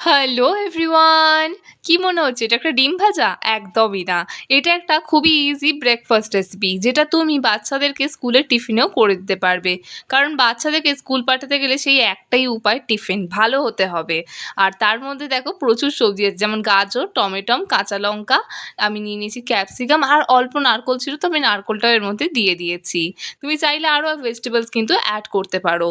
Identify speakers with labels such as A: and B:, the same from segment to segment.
A: Hello everyone, কি মনে হচ্ছে? এটা একটা ডিম ভাজা? একদমই না। এটা একটা খুবই ইজি ব্রেকফাস্ট রেসিপি যেটা তুমি বাচ্চাদেরকে স্কুলের টিফিনেও করে দিতে পারবে। কারণ বাচ্চাদেরকে স্কুল পাঠাতে গেলে সেই একটাই উপায়, টিফিন। ভালো হতে হবে। আর তার মধ্যে দেখো প্রচুর সবজি আছে, যেমন গাজর, টমেটম, কাঁচা লঙ্কা, আমি নিয়ে নিয়েছি ক্যাপসিকাম আর অল্প নারকোল ছিল তো আমি নারকোলটাও এর মধ্যে দিয়ে দিয়েছি। তুমি চাইলে আরও ভেজিটেবলস কিন্তু অ্যাড করতে পারো।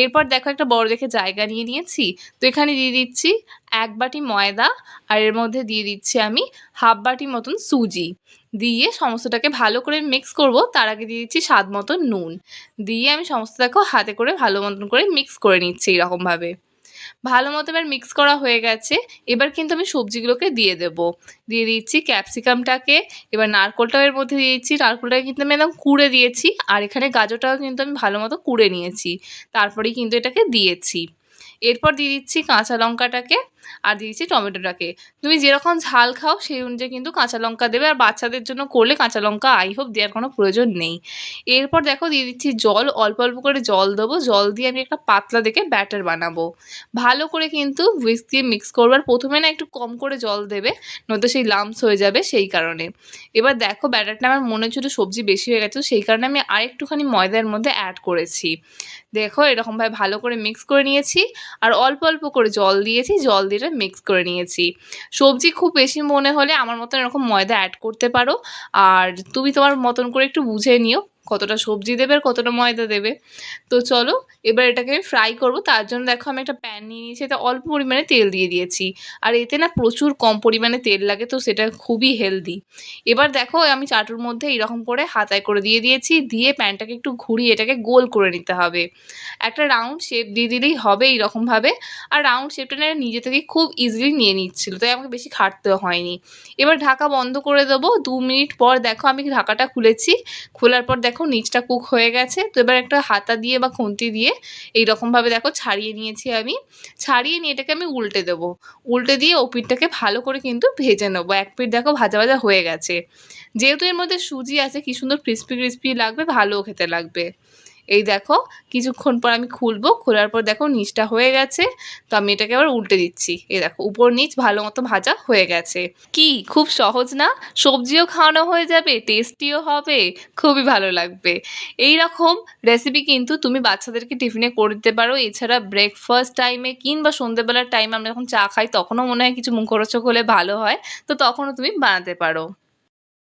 A: এরপর দেখো একটা বড় দেখে জায়গা নিয়ে নিয়েছি। তো এখানে দিয়ে দিচ্ছি এক বাটি ময়দা আর এর মধ্যে দিয়ে দিচ্ছি আমি হাফ বাটি মতন সুজি। দিয়ে সমস্তটাকে ভালো করে মিক্স করব। তার আগে দিয়ে দিচ্ছি স্বাদ মতো নুন। দিয়ে আমি সমস্তটাকে হাতে করে ভালো মতন করে মিক্স করে নিচ্ছি এরকমভাবে। ভালো মতো এবার মিক্স করা হয়ে গেছে। এবার কিন্তু আমি সবজিগুলোকে দিয়ে দেব। দিয়ে দিচ্ছি ক্যাপসিকামটাকে এবার নারকোলটাও এর মধ্যে দিয়ে দিচ্ছি। নারকোলটাকে কিন্তু আমি একদম কুড়ে দিয়েছি। আর এখানে গাজরটাও কিন্তু আমি ভালো মতো কুড়ে নিয়েছি। তারপরেই কিন্তু এটাকে দিয়েছি। এরপর দিয়ে দিচ্ছি কাঁচা লঙ্কাটাকে। আর দিয়ে দিচ্ছি টমেটোটাকে। তুমি যেরকম ঝাল খাও, সেই অনুযায়ী কিন্তু কাঁচা লঙ্কা দেবে। আর বাচ্চাদের জন্য করলে কাঁচা লঙ্কা, আই হোপ, দেওয়ার কোনো প্রয়োজন নেই। এরপর দেখো দিয়ে দিচ্ছি জল। অল্প অল্প করে জল দেবো। জল দিয়ে আমি একটা পাতলা দেখে ব্যাটার বানাবো। ভালো করে কিন্তু হুইস্ক দিয়ে মিক্স করব। আর প্রথমে না একটু কম করে জল দেবে, নয়তো সেই লামস হয়ে যাবে সেই কারণে। এবার দেখো ব্যাটারটা আমার মনে হচ্ছিল সবজি বেশি হয়ে গেছে সেই কারণে আমি আরেকটুখানি ময়দার মধ্যে অ্যাড করেছি। দেখো এরকমভাবে ভালো করে মিক্স করে নিয়েছি। আর অল্প অল্প করে জল দিয়েছি। জল দিয়ে মিক্স করে নিয়েছি। সবজি খুব বেশি মনে হলে আমার মতন এরকম ময়দা অ্যাড করতে পারো। আর তুমি তোমার মতন করে একটু বুঝে নিও। কতটা সবজি দেবে আর কতটা ময়দা দেবে। তো চলো, এবার এটাকে আমি ফ্রাই করব। তার জন্য দেখো আমি একটা প্যান নিয়ে নিয়েছি, এতে অল্প পরিমাণে তেল দিয়ে দিয়েছি। আর এতে না প্রচুর কম পরিমাণে তেল লাগে, তো সেটা খুবই হেলদি এবার দেখো, আমি চাটুর মধ্যে এরকম করে হাতায় করে দিয়ে দিয়েছি, দিয়ে প্যানটাকে একটু ঘুরিয়ে এটাকে গোল করে নিতে হবে। একটা রাউন্ড শেপ দিয়ে দিলেই হবে এইরকমভাবে আর রাউন্ড শেপটা না নিজে থেকেই খুব ইজিলি নিয়ে নিচ্ছিলো, তাই আমাকে বেশি খাটতে হয়নি। এবার ঢাকা বন্ধ করে দেবো। দু মিনিট পর দেখো আমি ঢাকাটা খুলেছি। খোলার পর দেখো নিচটা কুক হয়ে গেছে। তো এবার একটা হাতা দিয়ে বা খুন্তি দিয়ে এই রকমভাবে দেখো ছাড়িয়ে নিয়েছি আমি। ছাড়িয়ে নিয়ে এটাকে আমি উল্টে দেবো। উল্টে দিয়ে ও পিঠটাকে ভালো করে কিন্তু ভেজে নেব। এক পিঠ দেখো ভাজা ভাজা হয়ে গেছে। যেহেতু এর মধ্যে সুজি আছে, কি সুন্দর ক্রিস্পি ক্রিস্পি লাগবে, ভালোও খেতে লাগবে। এই দেখো, কিছুক্ষণ পর আমি খুলবো, খোলার পর দেখো নিচটা হয়ে গেছে, তো আমি এটাকে আবার উল্টে দিচ্ছি। এই দেখো, উপর নিচ ভালো মতো ভাজা হয়ে গেছে। কি, খুব সহজ না? সবজিও খাওয়ানো হয়ে যাবে টেস্টিও হবে, খুবই ভালো লাগবে। এই রকম রেসিপি কিন্তু তুমি বাচ্চাদেরকে টিফিনে করে দিতে পারো। এছাড়া ব্রেকফাস্ট টাইমে কিংবা সন্ধ্যেবেলার টাইমে আমরা যখন চা খাই, তখনও মনে হয় কিছু মুখরোচক হলে ভালো হয়, তো তখনও তুমি বানাতে পারো।